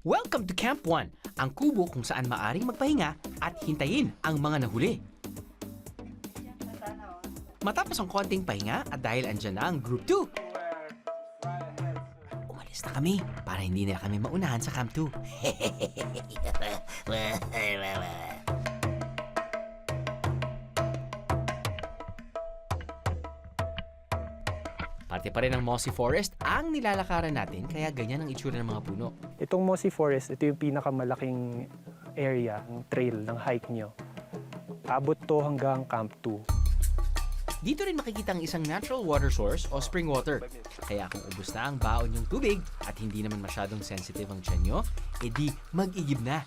Welcome to Camp 1, ang kubo kung saan maaring magpahinga at hintayin ang mga nahuli. Matapos ang konting pahinga at dahil andyan na ang Group 2, umalis na kami para hindi na kami maunahan sa Camp 2. Parte pa rin ng Mossy Forest ang nilalakaran natin kaya ganyan ang itsura ng mga puno. Itong Mossy Forest, ito yung pinakamalaking area, ng trail, ng hike nyo. Abot to hanggang Camp 2. Dito rin makikita ang isang natural water source o spring water. Kaya kung ubus na ang baon yung tubig at hindi naman masyadong sensitive ang tiyan nyo, edi mag-igib na.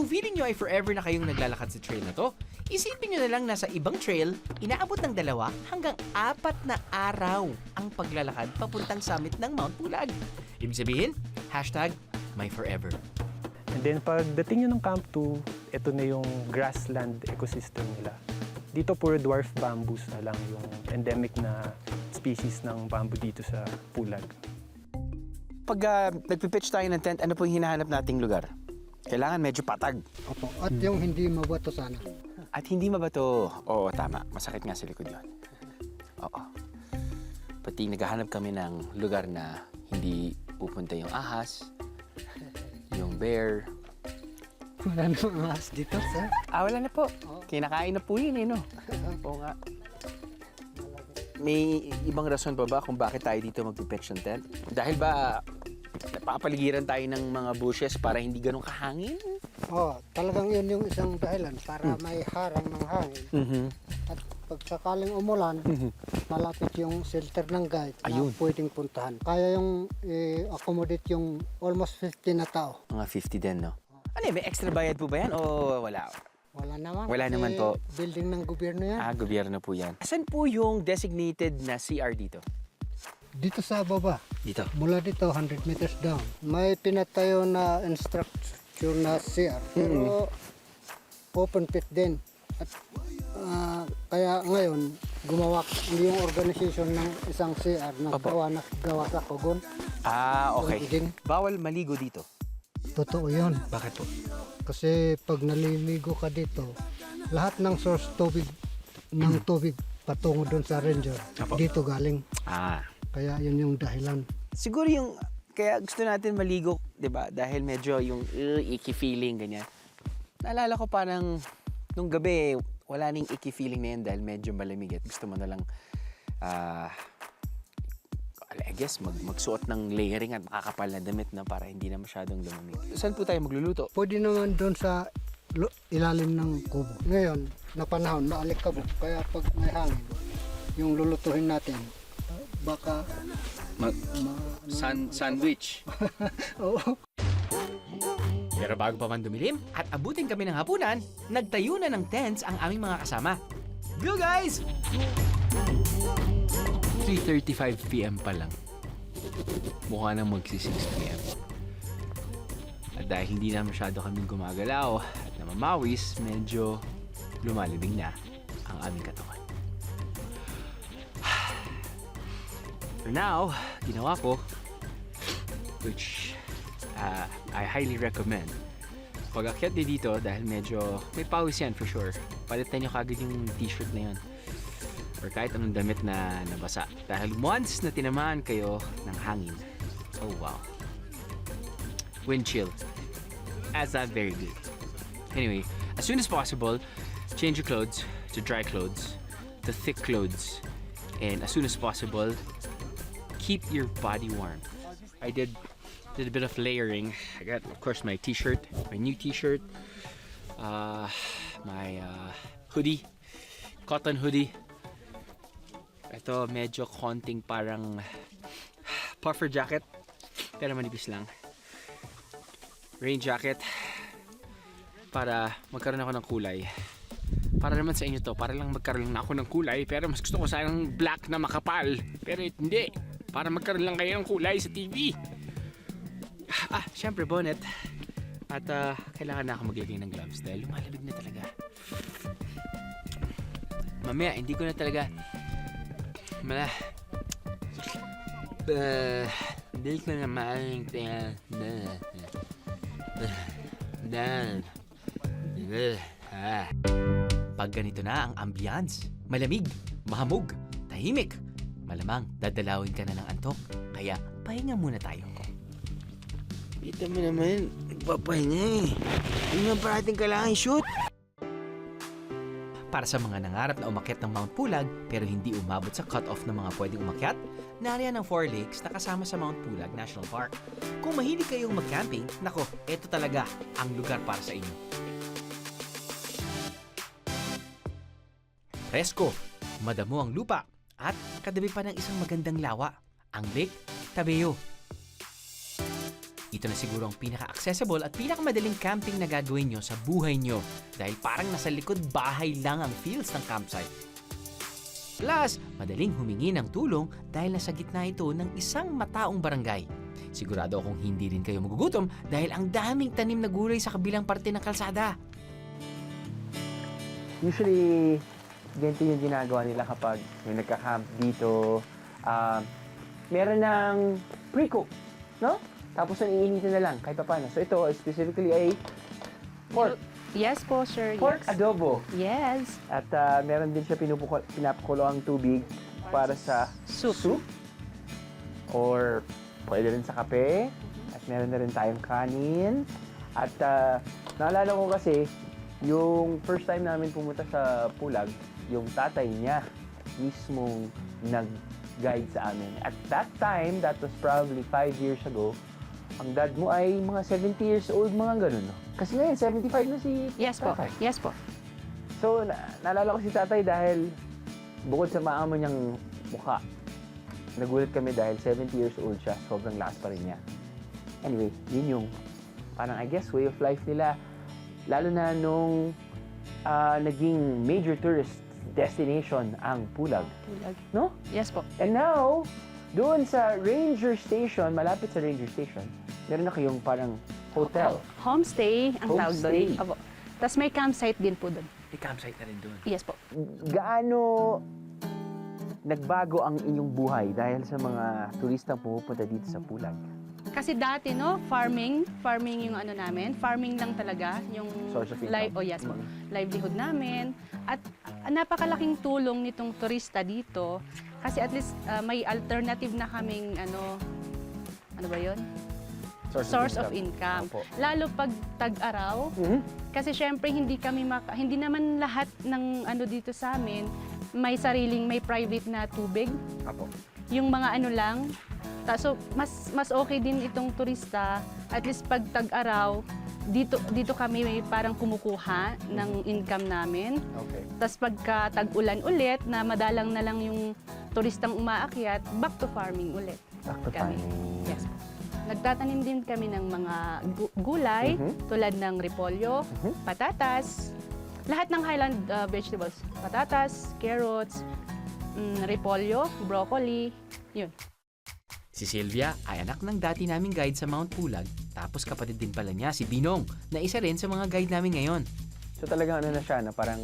Kung feeling nyo ay forever na kayong naglalakad sa trail na to, isipin nyo na lang nasa ibang trail, inaabot ng dalawa hanggang apat na araw ang paglalakad papuntang summit ng Mount Pulag. Ibig sabihin, hashtag myforever. And then pagdating nyo ng Camp 2, ito na yung grassland ecosystem nila. Dito puro dwarf bamboos na lang yung endemic na species ng bamboo dito sa Pulag. Pag uh, nagpipitch tayo ng tent, ano po yung hinahanap nating lugar? Kailangan medyo patag. Opo. At yung hindi mabato sana. At hindi mabato. Oo, tama. Masakit nga sa likod yun. Oo. Pati naghahanap kami ng lugar na hindi pupunta yung ahas, yung bear. Wala namang ahas dito, sir. Ah, wala na po. Kinakain na po yun eh, no? Oo nga. May ibang rason pa ba kung bakit tayo dito magpipitch ng tent? Dahil ba napapaligiran tayo ng mga bushes para hindi ganun kahangin? Oh, talagang yun yung isang dahilan para may harang ng hangin. Mm-hmm. At pag sakaling umulan, malapit yung shelter ng guide Ayun. na pwedeng puntahan. Kaya yung i-accommodate yung almost 50 na tao. Mga 50 din, no? Ano may extra bayad po ba yan o wala? Wala naman. Wala naman po. Building ng gobyerno yan. Ah, gobyerno po yan. Saan po yung designated na CR dito? Dito sa baba, Dito. mula dito 100 meters down, may pinatayo na instructure na CR. Pero open pit din. At ah, kaya ngayon, gumawa yung organization ng isang CR na Opo. gawa, na gawa sa Kogon. Ah, okay. Ding. Bawal maligo dito. Totoo yun. Bakit po? Kasi pag naliligo ka dito, lahat ng source tubig ng tubig patungo doon sa ranger, Opo. dito galing. Ah. Kaya yun yung dahilan. Siguro yung, kaya gusto natin maligo, di ba? Dahil medyo yung uh, icky feeling, ganyan. Naalala ko parang, nung gabi, wala ning icky feeling na yun dahil medyo malamig at gusto mo na lang, ah, I guess, mag, magsuot ng layering at makakapal na damit na para hindi na masyadong lumamig. Saan po tayo magluluto? Pwede naman doon sa ilalim ng kubo. Ngayon, na panahon, maalikabok. Kaya pag may hangin, yung lulutuhin natin, uh, baka Mag, ma, san, sandwich. oo, Pero bago pa man dumilim at abutin kami ng hapunan, nagtayo na ng tents ang aming mga kasama. Go guys! 3.35pm pa lang. Mukha nang magsi 6pm. At dahil hindi na masyado kaming gumagalaw at namamawis, medyo lumalibing na ang aming katawan. For now, ginawa ko, which uh, I highly recommend. Pag akyat niyo dito, dahil medyo may pawis yan for sure, palitan nyo kagad yung t-shirt na yun. Or kahit anong damit na nabasa. Dahil once na tinamaan kayo ng hangin, oh wow. Wind chill. That's not very good. Anyway, as soon as possible, change your clothes to dry clothes, to thick clothes, and as soon as possible, keep your body warm. I did did a bit of layering. I got, of course, my t-shirt, my new t-shirt, uh, my uh, hoodie, cotton hoodie. Ito medyo konting parang puffer jacket, pero manipis lang. Rain jacket para magkaroon ako ng kulay. Para naman sa inyo to, para lang magkaroon lang ako ng kulay, pero mas gusto ko sanang black na makapal. Pero hindi, para magkaroon lang kayo ng kulay sa TV. Ah, syempre bonnet. At ah, kailangan na ako maglagay ng gloves dahil lumalamig na talaga. Mamaya, hindi ko na talaga mala Uh, ko na maintindihan. Dan. Pag ganito na ang ambiance, malamig, mahamog, tahimik, malamang dadalawin ka na ng antok. Kaya pahinga muna tayo. Kita mo naman, papahinga eh. Hindi naman parating kailangan shoot. Para sa mga nangarap na umakyat ng Mount Pulag pero hindi umabot sa cut-off ng mga pwedeng umakyat, nariyan ang Four Lakes na kasama sa Mount Pulag National Park. Kung mahilig kayong mag-camping, nako, eto talaga ang lugar para sa inyo. Presko, madamo ang lupa, at kadabi pa ng isang magandang lawa, ang Lake Tabeo. Ito na siguro ang pinaka-accessible at pinakamadaling camping na gagawin nyo sa buhay nyo dahil parang nasa likod bahay lang ang feels ng campsite. Plus, madaling humingi ng tulong dahil nasa gitna ito ng isang mataong barangay. Sigurado akong hindi rin kayo magugutom dahil ang daming tanim na gulay sa kabilang parte ng kalsada. Usually, ganito yung ginagawa nila kapag may nagka-camp dito. Ah, meron ng pre-cook, no? Tapos ang iinitin na lang, kahit pa paano. So ito, specifically ay pork. Yes po, sir. Pork yes. adobo. Yes. At ah, meron din siya pinupuko, pinapakulo ang tubig para sa Soup. soup. Or pwede rin sa kape. At meron na rin tayong kanin. At ah, naalala ko kasi, yung first time namin pumunta sa Pulag, yung tatay niya mismong nag-guide sa amin. At that time, that was probably five years ago, ang dad mo ay mga 70 years old, mga ganun, no? Kasi ngayon, 75 na si Yes po. tatay. Yes po. So, na- naalala ko si tatay dahil bukod sa maamo niyang mukha, nagulat kami dahil 70 years old siya. Sobrang lakas pa rin niya. Anyway, yun yung parang I guess way of life nila. Lalo na nung ah, naging major tourist destination ang Pulag. Pulag. No? Yes po. And now, doon sa Ranger Station, malapit sa Ranger Station, meron na kayong parang hotel. Homestay ang tawag Homestay. doon. Opo. Tapos may campsite din po doon. May campsite na rin doon. Yes po. gaano nagbago ang inyong buhay dahil sa mga turistang pumupunta dito sa Pulag? Kasi dati, no, farming, farming yung ano namin, farming lang talaga, yung Source of income. li- oh yes po, Mhm. livelihood namin. At ah, napakalaking tulong nitong turista dito kasi at least ah, may alternative na kaming ano, ano ba yon Source of income. Opo. Lalo pag tag-araw, Mhm. Kasi syempre hindi kami maka, hindi naman lahat ng ano dito sa amin may sariling may private na tubig. Apo. Yung mga ano lang. So mas mas okay din itong turista at least pag tag-araw dito dito kami may parang kumukuha ng income namin. Okay. Tapos pagka tag-ulan ulit na madalang na lang yung turistang umaakyat, back to farming ulit. Back to Kami. farming. Yes. Nagtatanim din kami ng mga gu- gulay Mhm. tulad ng repolyo, Mhm. patatas, lahat ng highland uh, vegetables. Patatas, carrots, mm, repolyo, broccoli, yun. Si Sylvia ay anak ng dati naming guide sa Mount Pulag tapos kapatid din pala niya si Binong na isa rin sa mga guide namin ngayon. So talagang ano na siya, na parang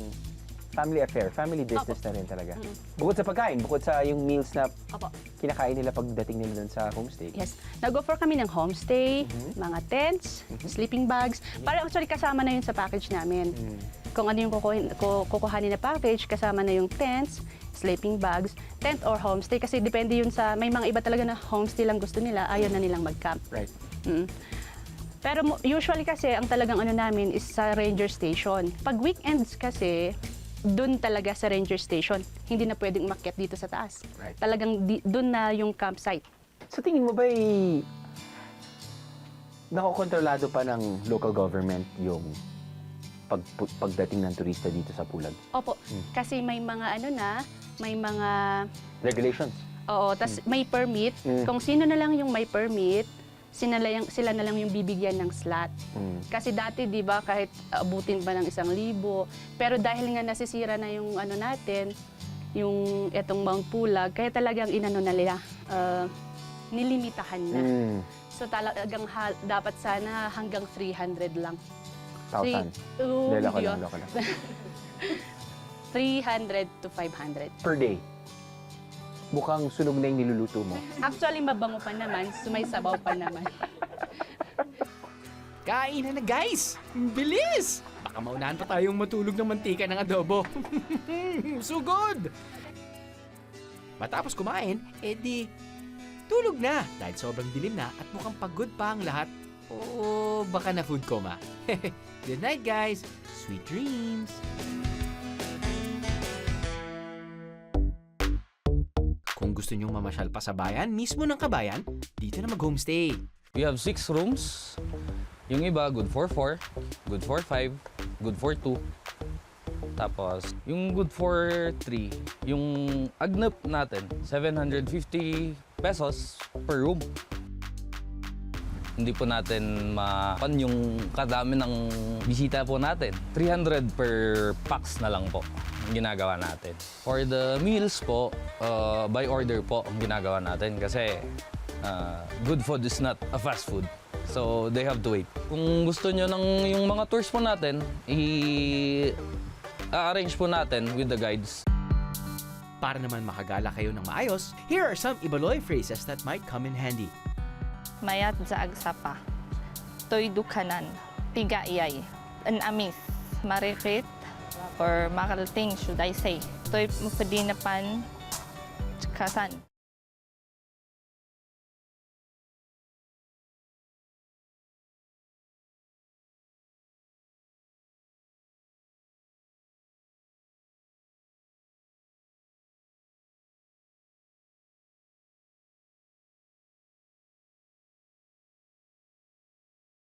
family affair, family business na rin talaga. Mm. Bukod sa pagkain, bukod sa yung meals na Opo. kinakain nila pagdating nila doon sa homestay. Yes. Nag-offer kami ng homestay, Mhm. mga tents, sleeping bags. Para actually kasama na yun sa package namin. Mm. Kung ano yung kukuhin, ku- kukuhanin na package, kasama na yung tents, sleeping bags, tent or homestay. Kasi depende yun sa, may mga iba talaga na homestay lang gusto nila, ayaw na nilang mag-camp. Right. Mm. Pero mo- usually kasi, ang talagang ano namin is sa ranger station. Pag weekends kasi, doon talaga sa ranger station. Hindi na pwedeng umakyat dito sa taas. Right. Talagang di, doon na yung campsite. Sa tingin mo ba nakokontrolado pa ng local government yung pag, pagdating ng turista dito sa Pulag? Opo, Mm. kasi may mga ano na, may mga, Regulations. oo, tas may permit. Mm. Kung sino na lang yung may permit, sila, lang, sila na lang yung bibigyan ng slot. Mm. Kasi dati, di ba, kahit abutin pa ng isang libo, pero dahil nga nasisira na yung ano natin, yung etong Mount Pulag, kaya talagang inano na nila, ah, nilimitahan na. Mm. So talagang hal- dapat sana hanggang 300 lang. Thousand. Hindi lang, ah. loko lang. 300 to 500. Per day. Mukhang sunog na yung niluluto mo. Actually, mabango pa naman, sumay sabaw pa naman. Kain na na guys! Bilis! Baka maunahan pa tayong matulog ng mantika ng adobo. Sugod! Matapos kumain, edi tulog na dahil sobrang dilim na at mukhang pagod pa ang lahat. O baka na food coma. Good night guys! Sweet dreams! Gusto nyong mamasyal pa sa bayan, mismo ng kabayan, dito na mag-homestay. We have six rooms. Yung iba, good for 4, good for 5, good for 2. Tapos, yung good for 3, yung agnap natin, 750 pesos per room. Hindi po natin mapan yung kadami ng bisita po natin. 300 per pax na lang po ang ginagawa natin. For the meals po, uh, by order po ang ginagawa natin kasi uh, good food is not a fast food. So they have to wait. Kung gusto nyo ng yung mga tours po natin, i arrange po natin with the guides. Para naman makagala kayo ng maayos, here are some Ibaloy phrases that might come in handy. Mayat zaag sapa. Toy dukanan. Tiga iyay. An amis. Marikit. Or makalating, should I say. Toy mupadinapan. Kasan.